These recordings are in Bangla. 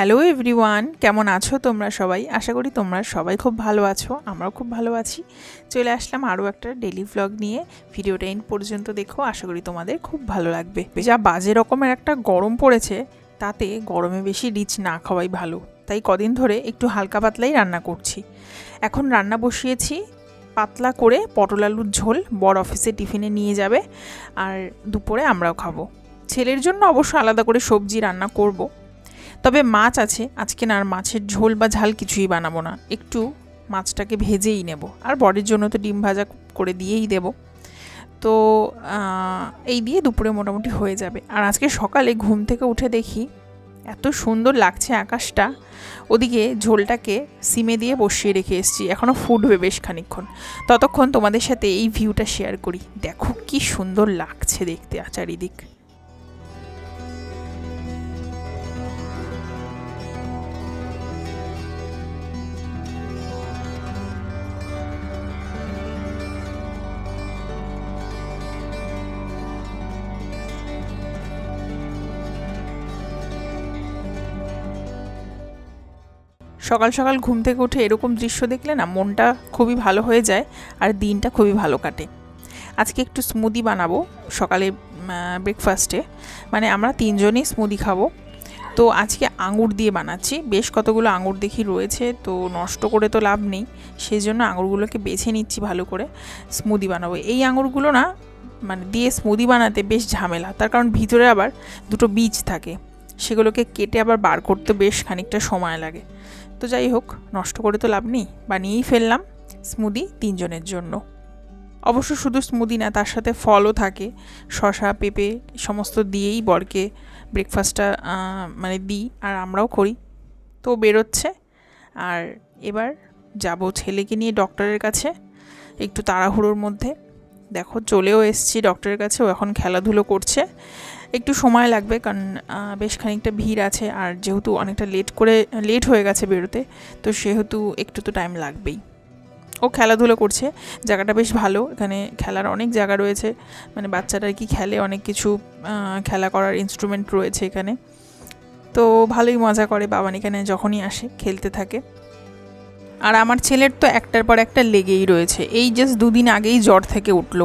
হ্যালো এভরিওয়ান কেমন আছো তোমরা সবাই? আশা করি তোমরা সবাই খুব ভালো আছো, আমরাও খুব ভালো আছি। চলে আসলাম আরও একটা ডেলি ভ্লগ নিয়ে। ভিডিওটা এন্ড পর্যন্ত দেখো, আশা করি তোমাদের খুব ভালো লাগবে। যা বাজে রকমের একটা গরম পড়েছে, তাতে গরমে বেশি রিচ না খাওয়াই ভালো। তাই কদিন ধরে একটু হালকা পাতলাই রান্না করছি। এখন রান্না বসিয়েছি, পাতলা করে পটল আলুর ঝোল বড় অফিসে টিফিনে নিয়ে যাবে, আর দুপুরে আমরাও খাব। ছেলের জন্য অবশ্য আলাদা করে সবজি রান্না করব। তবে মাছ আছে, আজকে না আর মাছের ঝোল বা ঝাল কিছুই বানাবো না। একটু মাছটাকে ভেজেই নেব। আর বডির জন্য তো ডিম ভাজা করে দিয়েই দেব। তো এই দিয়ে দুপুরে মোটামুটি হয়ে যাবে। আর আজকে সকালে ঘুম থেকে উঠে দেখি এত সুন্দর লাগছে আকাশটা। ওদিকে ঝোলটাকে সিমে দিয়ে বসিয়ে রেখে এসেছি। এখনও ফুটবে বেশ খানিক্ষণ ততক্ষণ তোমাদের সাথে এই ভিউটা শেয়ার করি। দেখো কি সুন্দর লাগছে দেখতে চারিদিক। সকাল সকাল ঘুম থেকে উঠে এরকম দৃশ্য দেখলে না মনটা খুবই ভালো হয়ে যায় আর দিনটা খুবই ভালো কাটে। আজকে একটু স্মুদি বানাবো সকালে ব্রেকফাস্টে মানে আমরা তিনজনই স্মুদি খাব। তো আজকে আঙুর দিয়ে বানাচ্ছি। বেশ কতগুলো আঙুর দেখি রয়েছে, তো নষ্ট করে তো লাভ নেই। সেই জন্য আঙুরগুলোকে বেছে নিচ্ছি ভালো করে স্মুদি বানাবো। এই আঙুরগুলো না মানে দিয়ে স্মুদি বানাতে বেশ ঝামেলা। তার কারণ ভিতরে আবার দুটো বীজ থাকে। সেগুলোকে কেটে আবার বার করতে বেশ খানিকটা সময় লাগে। তো যাই হোক, নষ্ট করে তো লাভ নেই। বানিয়েই ফেললাম স্মুদি তিনজনের জন্য। অবশ্য শুধু স্মুদি না, তার সাথে ফলও থাকে। শশা পেঁপে সমস্ত দিয়েই বরকে ব্রেকফাস্টটা মানে দিই আর আমরাও করি। তো বেরোচ্ছে। আর এবার যাব ছেলেকে নিয়ে ডক্টরের কাছে, একটু তাড়াহুড়োর মধ্যে। দেখো চলেও এসছি ডক্টরের কাছে, ও এখন খেলাধুলো করছে। একটু সময় লাগবে, কারণ বেশ খানিকটা ভিড় আছে আর যেহেতু অনেকটা লেট করে লেট হয়ে গেছে বেরোতে, তো সেহেতু একটু তো টাইম লাগবেই। ও খেলাধুলো করছে, জায়গাটা বেশ ভালো, এখানে খেলার অনেক জায়গা রয়েছে মানে বাচ্চারা কি খেলে, অনেক কিছু খেলা করার ইনস্ট্রুমেন্ট রয়েছে এখানে। তো ভালোই মজা করে, বাবান এখানে যখনই আসে, খেলতে থাকে। আর আমার ছেলের তো একটার পর একটা লেগেই রয়েছে। এই জাস্ট দুদিন আগেই জ্বর থেকে উঠল।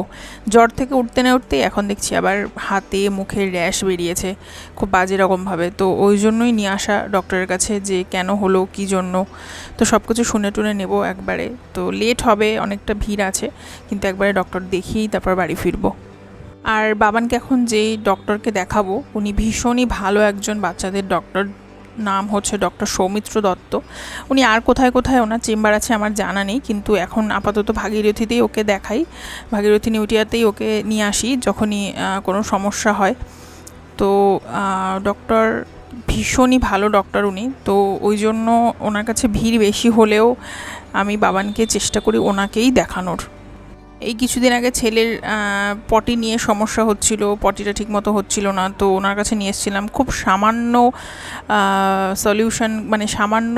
জ্বর থেকে উঠতে না উঠতেই এখন দেখছি আবার হাতে মুখে র্যাশ বেরিয়েছে খুব বাজে রকমভাবে। তো ওই জন্যই নিয়ে আসা ডক্টরের কাছে যে কেন হলো, কী জন্য? তো সব কিছু শুনে টুনে নেব একবারে। তো লেট হবে, অনেকটা ভিড় আছে, কিন্তু একবারে ডক্টর দেখিয়েই তারপর বাড়ি ফিরবো। আর বাবানকে এখন যেই ডক্টরকে দেখাবো, উনি ভীষণই ভালো একজন বাচ্চাদের ডক্টর নাম হচ্ছে ডক্টর সৌমিত্র দত্ত। উনি আর কোথায় কোথায় ওনার চেম্বার আছে আমার জানা নেই, কিন্তু এখন আপাতত ভাগীরথীতেই ওকে দেখাই। ভাগীরথী নিউটিয়াতেই ওকে নিয়ে আসি যখনই কোনো সমস্যা হয়। তো ডক্টর ভীষণই ভালো ডক্টর উনি। তো ওই জন্য ওনার কাছে ভিড় বেশি হলেও আমি বাবানকে চেষ্টা করি ওনাকেই দেখানোর। এই কিছুদিন আগে ছেলের পটি নিয়ে সমস্যা হচ্ছিল, পটিটা ঠিকমতো হচ্ছিল না, তো ওনার কাছে নিয়ে এসেছিলাম। খুব সামান্য সলিউশন মানে সামান্য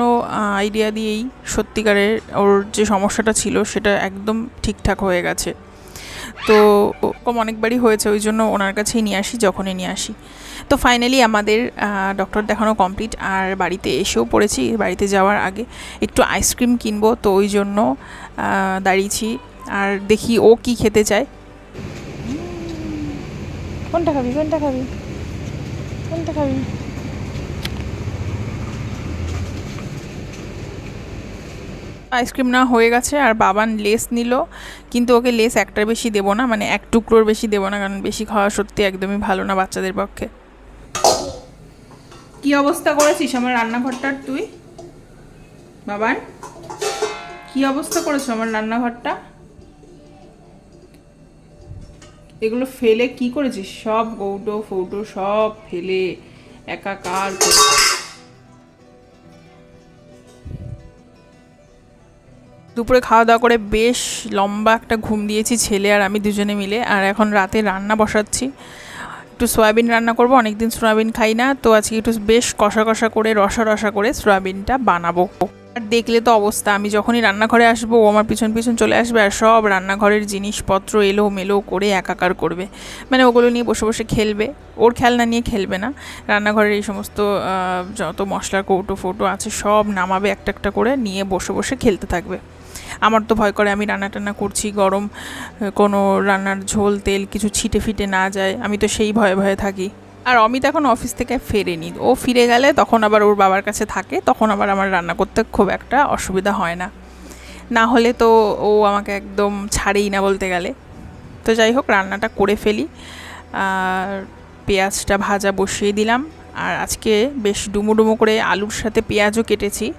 আইডিয়া দিয়েই সত্যিকারের ওর যে সমস্যাটা ছিল, সেটা একদম ঠিকঠাক হয়ে গেছে। তো ওরকম অনেকবারই হয়েছে, ওই জন্য ওনার কাছেই নিয়ে আসি, যখনই নিয়ে আসি। তো ফাইনালি আমাদের ডক্টর দেখানো কমপ্লিট আর বাড়িতে এসেও পড়েছি, বাড়িতে যাওয়ার আগে একটু আইসক্রিম কিনবো, তো ওই জন্য দাঁড়িয়েছি। আর দেখি ও কি খেতে চায়। কোনটা খাবি কোনটা খাবি? কোনটা খাবি? আইসক্রিম না হয়ে গেছে আর বাবান লেস নিল কিন্তু ওকে লেস একটার বেশি দেবো না মানে এক টুকরোর বেশি দেবো না কারণ বেশি খাওয়া সত্যি একদমই ভালো না বাচ্চাদের পক্ষে। কি অবস্থা করেছিস আমার রান্নাঘরটার তুই? বাবান কি অবস্থা করেছ আমার রান্নাঘরটা? এগুলো ফেলে কি করেছিস? সব কৌটো ফৌটো, সব ফেলে একাকার করে। দুপুরে খাওয়া দাওয়া করে বেশ লম্বা একটা ঘুম দিয়েছি ছেলে আর আমি দুজনে মিলে। আর এখন রাতে রান্না বসাচ্ছি। একটু সয়াবিন রান্না করব, অনেকদিন সয়াবিন খাই না। তো আজকে একটু বেশ কষা কষা করে, রসা রসা করে সয়াবিনটা বানাবো। দেখলে তো অবস্থা। আমি যখনই রান্নাঘরে আসব, ও আমার পিছন পিছন চলে আসবে আর সব রান্নাঘরের জিনিসপত্র এলো মেলো করে একাকার করবে। মানে ওগুলো নিয়ে বসে বসে খেলবে। ওর খেলনা নিয়ে খেলবে না। রান্নাঘরের এই সমস্ত যত মশলার কৌটো ফোটো আছে, সব নামাবে একটা একটা করে নিয়ে বসে বসে খেলতে থাকবে। আমার তো ভয় করে আমি রান্না টান্না করছি, গরম, কোনো রান্নার ঝোল তেল কিছু ছিটে ফিটে না যায়। আমি তো সেই ভয়ে ভয়ে থাকি। আর অমিত এখন অফিস থেকে ফেরেনি। ও ফিরে গেলে তখন আবার ওর বাবার কাছে থাকে, তখন আবার আমার রান্না করতে খুব একটা অসুবিধা হয় না। না হলে তো ও আমাকে একদম ছাড়েই না বলতে গেলে। তো যাই হোক, রান্নাটা করে ফেলি। আর পেঁয়াজটা ভাজা বসিয়ে দিলাম। আর আজকে বেশ ডুমো ডুমো করে আলুর সাথে পেঁয়াজও কেটেছি।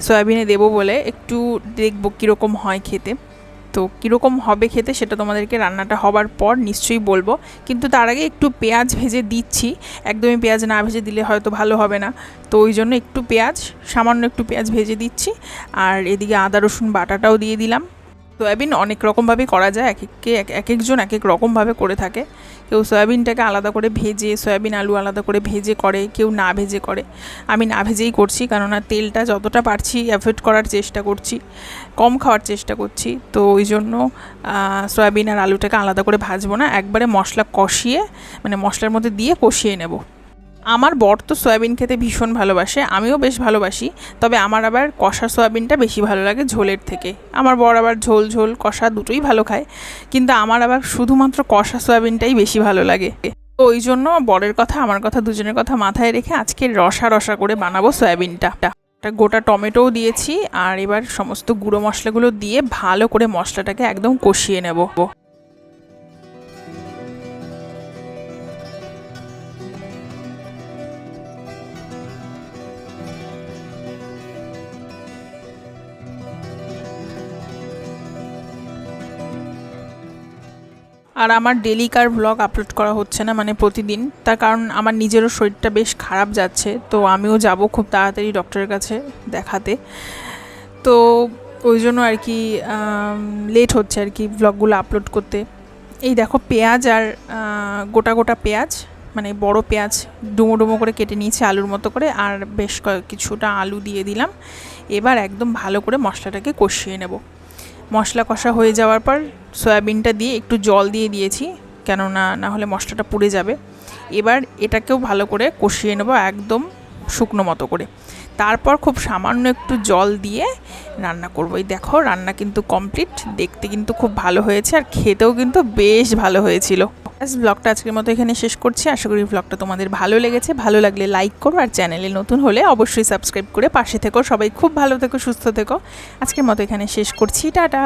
সয়াবিনে দেবো বলে, একটু দেখব কীরকম হয় খেতে। তো কীরকম হবে খেতে সেটা তোমাদেরকে রান্নাটা হবার পর নিশ্চয়ই বলব। কিন্তু তার আগে একটু পেঁয়াজ ভেজে দিচ্ছি। একদমই পেঁয়াজ না ভেজে দিলে হয়তো ভালো হবে না। তো ওই জন্য একটু পেঁয়াজ, সামান্য একটু পেঁয়াজ ভেজে দিচ্ছি। আর এদিকে আদা, রসুন বাটাটাও দিয়ে দিলাম। সয়াবিন অনেক রকমভাবেই করা যায়, এক এককে এক এক একজন এক এক রকমভাবে করে থাকে। কেউ সয়াবিনটাকে আলাদা করে ভেজে, সয়াবিন আলু আলাদা করে ভেজে করে, কেউ না ভেজে করে। আমি না ভেজেই করছি, কেননা তেলটা যতটা পারছি অ্যাভয়েড করার চেষ্টা করছি, কম খাওয়ার চেষ্টা করছি। তো ওই জন্য সয়াবিন আর আলুটাকে আলাদা করে ভাজবো না, একবারে মশলা কষিয়ে মানে মশলার মধ্যে দিয়ে কষিয়ে নেব। আমার বর তো সয়াবিন খেতে ভীষণ ভালোবাসে, আমিও বেশ ভালোবাসি, তবে আমার আবার কষা সয়াবিনটা বেশি ভালো লাগে ঝোলের থেকে। আমার বর আবার ঝোল ঝোল, কষা দুটোই ভালো খায়, কিন্তু আমার আবার শুধুমাত্র কষা সয়াবিনটাই বেশি ভালো লাগে। তো ওই জন্য বরের কথা, আমার কথা, দুজনের কথা মাথায় রেখে আজকে রসা রসা করে বানাবো সয়াবিনটা। একটা গোটা টমেটোও দিয়েছি, আর এবার সমস্ত গুঁড়ো মশলাগুলো দিয়ে ভালো করে মশলাটাকে একদম কষিয়ে নেব। আর আমার ডেলিকার ব্লগ আপলোড করা হচ্ছে না মানে প্রতিদিন। তার কারণ আমার নিজেরও শরীরটা বেশ খারাপ যাচ্ছে, তো আমিও যাব খুব তাড়াতাড়ি ডক্টরের কাছে দেখাতে। তো ওই জন্য আর কি লেট হচ্ছে আর কি ব্লগগুলো আপলোড করতে। এই দেখো পেঁয়াজ আর গোটা গোটা পেঁয়াজ মানে বড় পেঁয়াজ ডুমো ডুমো করে কেটে নিয়েছি আলুর মতো করে, আর বেশ কিছুটা আলু দিয়ে দিলাম। এবার একদম ভালো করে মশলাটাকে কষিয়ে নেব। মশলা কষা হয়ে যাওয়ার পর সয়াবিনটা দিয়ে একটু জল দিয়ে দিয়েছি, কেননা না হলে মশলাটা পুড়ে যাবে। এবার এটাকেও ভালো করে কষিয়ে নেব একদম শুকনো মতো করে। তারপর খুব সামান্য একটু জল দিয়ে রান্না করব। এই দেখো, রান্না কিন্তু কমপ্লিট, দেখতে কিন্তু খুব ভালো হয়েছে আর খেতেও কিন্তু বেশ ভালো হয়েছিল। ব্যাস, ব্লগটা আজকের মতো এখানে শেষ করছি। আশা করি ব্লগটা তোমাদের ভালো লেগেছে। ভালো লাগলে লাইক করো আর চ্যানেলে নতুন হলে অবশ্যই সাবস্ক্রাইব করে পাশে থেকো। সবাই খুব ভালো থেকো, সুস্থ থেকো। আজকের মতো এখানে শেষ করছি। টাটা!